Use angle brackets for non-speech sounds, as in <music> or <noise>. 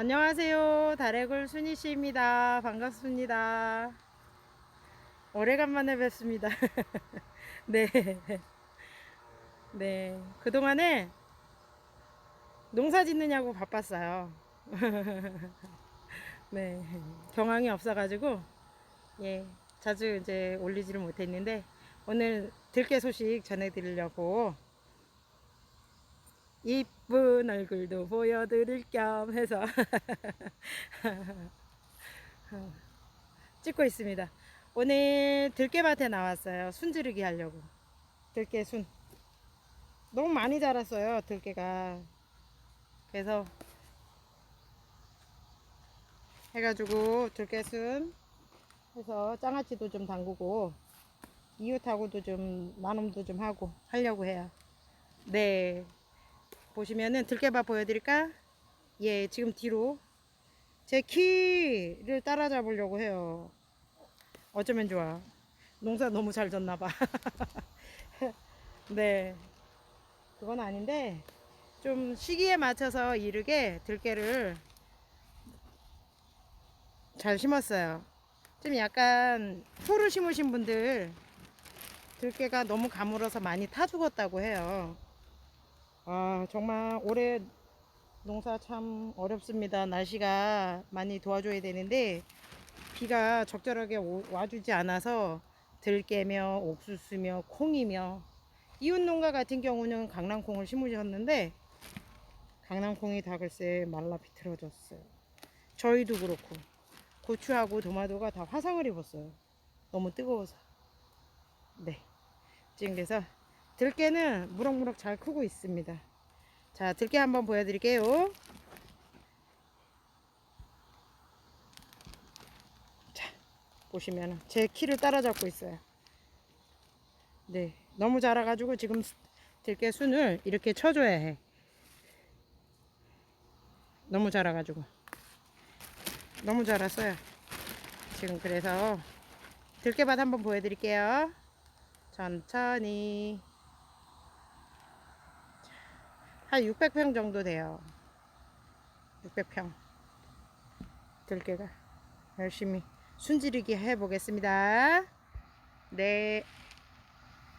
안녕하세요. 다래굴 순희 씨입니다. 반갑습니다. 오래간만에 뵙습니다. <laughs> 네. 네. 그동안에 농사 짓느냐고 바빴어요. <laughs> 네. 경황이 없어가지고, 예. 자주 이제 올리지를 못했는데, 오늘 들깨 소식 전해드리려고 이쁜 얼굴도 보여드릴 겸 해서 <laughs> 찍고 있습니다. 오늘 들깨밭에 나왔어요. 순지르기 하려고. 들깨 순. 너무 많이 자랐어요. 들깨가. 그래서 해가지고 들깨 순 해서 장아찌도 좀 담그고 이웃하고도 좀 나눔도 좀 하고 하려고 해요. 네. 보시면은 들깨밭 보여드릴까? 예, 지금 뒤로 제 키를 따라잡으려고 해요. 어쩌면 좋아. 농사 너무 잘 졌나봐. <laughs> 네. 그건 아닌데, 좀 시기에 맞춰서 이르게 들깨를 잘 심었어요. 좀 약간 풀을 심으신 분들 들깨가 너무 가물어서 많이 타 죽었다고 해요. 아, 정말 올해 농사 참 어렵습니다. 날씨가 많이 도와줘야 되는데 비가 적절하게 오- 와주지 않아서 들깨며 옥수수며 콩이며 이웃 농가 같은 경우는 강낭콩을 심으셨는데 강낭콩이 다 글쎄 말라 비틀어졌어요. 저희도 그렇고 고추하고 도마도가 다 화상을 입었어요. 너무 뜨거워서. 네. 지금 그래서 들깨는 무럭무럭 잘 크고 있습니다. 자, 들깨 한번 보여드릴게요. 자, 보시면 제 키를 따라잡고 있어요. 네, 너무 자라가지고 지금 수- 들깨 순을 이렇게 쳐줘야 해. 너무 자라가지고. 너무 자랐어요. 지금 그래서 들깨밭 한번 보여드릴게요. 천천히. 한 600평 정도 돼요. 600평. 들깨가 열심히 순지르기 해보겠습니다. 네.